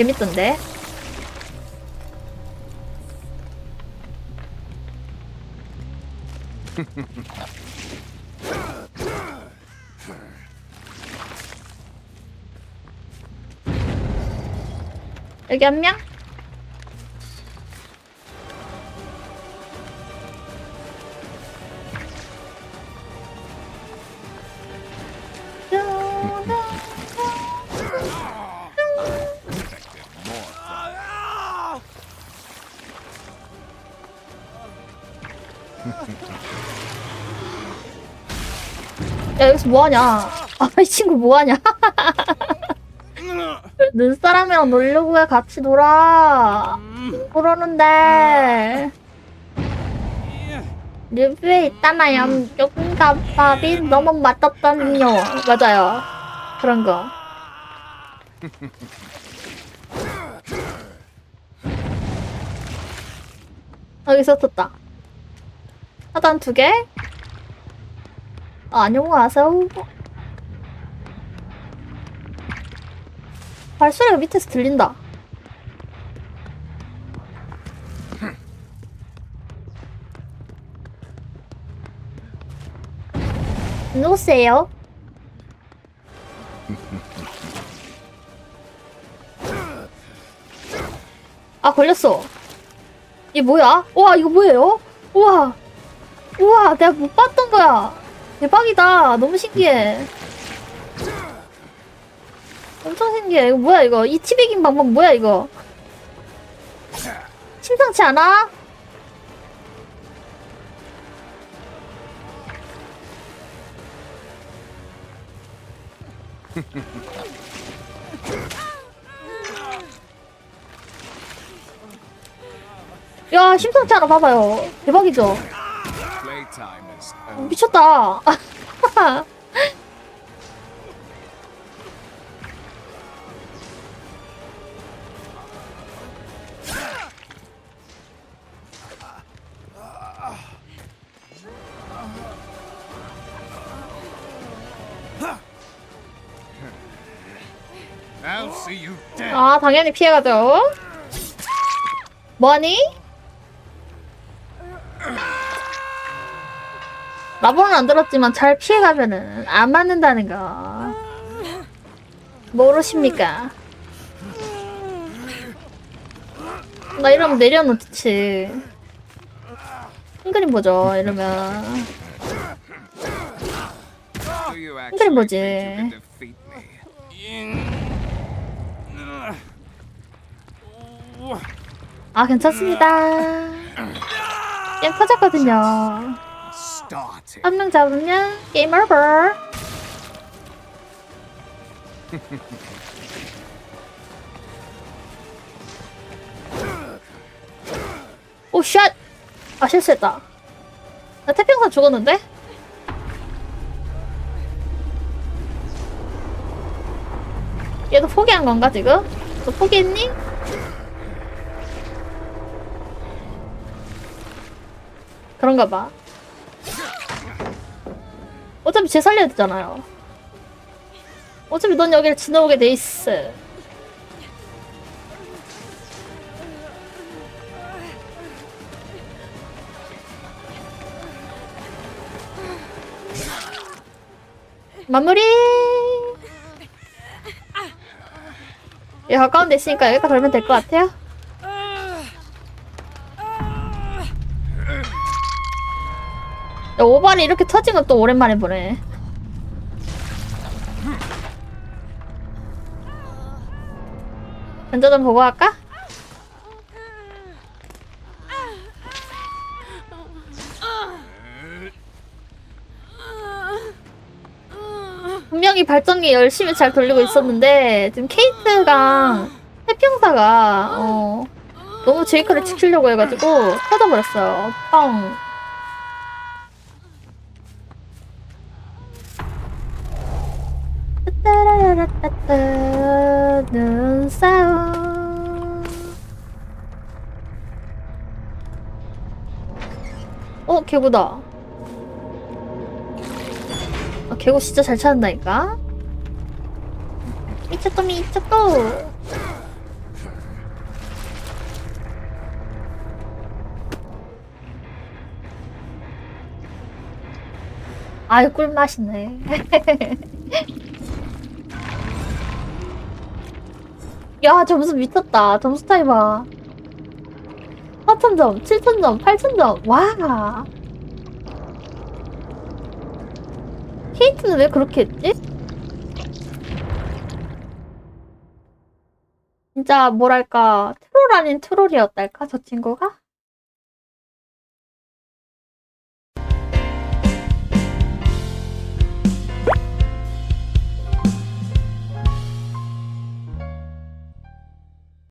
재밌던데. 여기 한 명? 야 여기서 뭐하냐? 아 이 친구 뭐하냐? 눈사람이랑 놀려고 해 같이 놀아. 그러는데. 리뷰에 있잖아요 조금가 밥이 너무 맛없다는요. 맞아요. 그런 거. 여기 있었다. 하단 두 개? 아, 안녕하세요. 발소리가 밑에서 들린다. 누구세요? 아, 걸렸어. 이게 뭐야? 와, 이거 뭐예요? 우와. 우와, 내가 못 봤던 거야. 대박이다. 너무 신기해. 엄청 신기해. 이거 뭐야, 이거. 이 티베깅 방법 뭐야, 이거. 심상치 않아? 야, 심상치 않아. 봐봐요. 대박이죠? 미쳤다. I'll see you dead. 아, 당연히 피해가죠. 뭐하니? 라보는 안 들었지만 잘 피해가면은 안 맞는다는 거. 모르십니까? 나 이러면 내려놓지. 큰 그림 보죠, 이러면. Actually 뭐지? 아, 괜찮습니다. 게임 터졌거든요. 한 명 잡으면 게임 오버. 오 샷! 아 실수했다. 나 태평사 죽었는데? 얘도 포기한 건가 지금? 너 포기했니? 그런가 봐. 어차피 쟤 살려야 되잖아요. 어차피 넌 여기를 지나오게 돼 있어. 마무리! 야, 가까운 데 있으니까 여기다 걸면 될 것 같아요. 야, 오발이 이렇게 터진 건 또 오랜만에 보네. 먼저 좀 보고 할까? 분명히 발전기 열심히 잘 돌리고 있었는데 지금 케이트랑 해평사가 어, 너무 제이크를 지키려고 해가지고 터져버렸어요. 뻥. 따라따따 눈싸움. 어 개구다. 아 개구 진짜 잘 찾는다니까? 미쳤다 미쳤다 아이 꿀맛이네. 야 점수 미쳤다. 점수 차이 봐. 4,000점, 7,000점, 8,000점. 와. 케이트는 왜 그렇게 했지? 진짜 뭐랄까 트롤 아닌 트롤이었달까 저 친구가?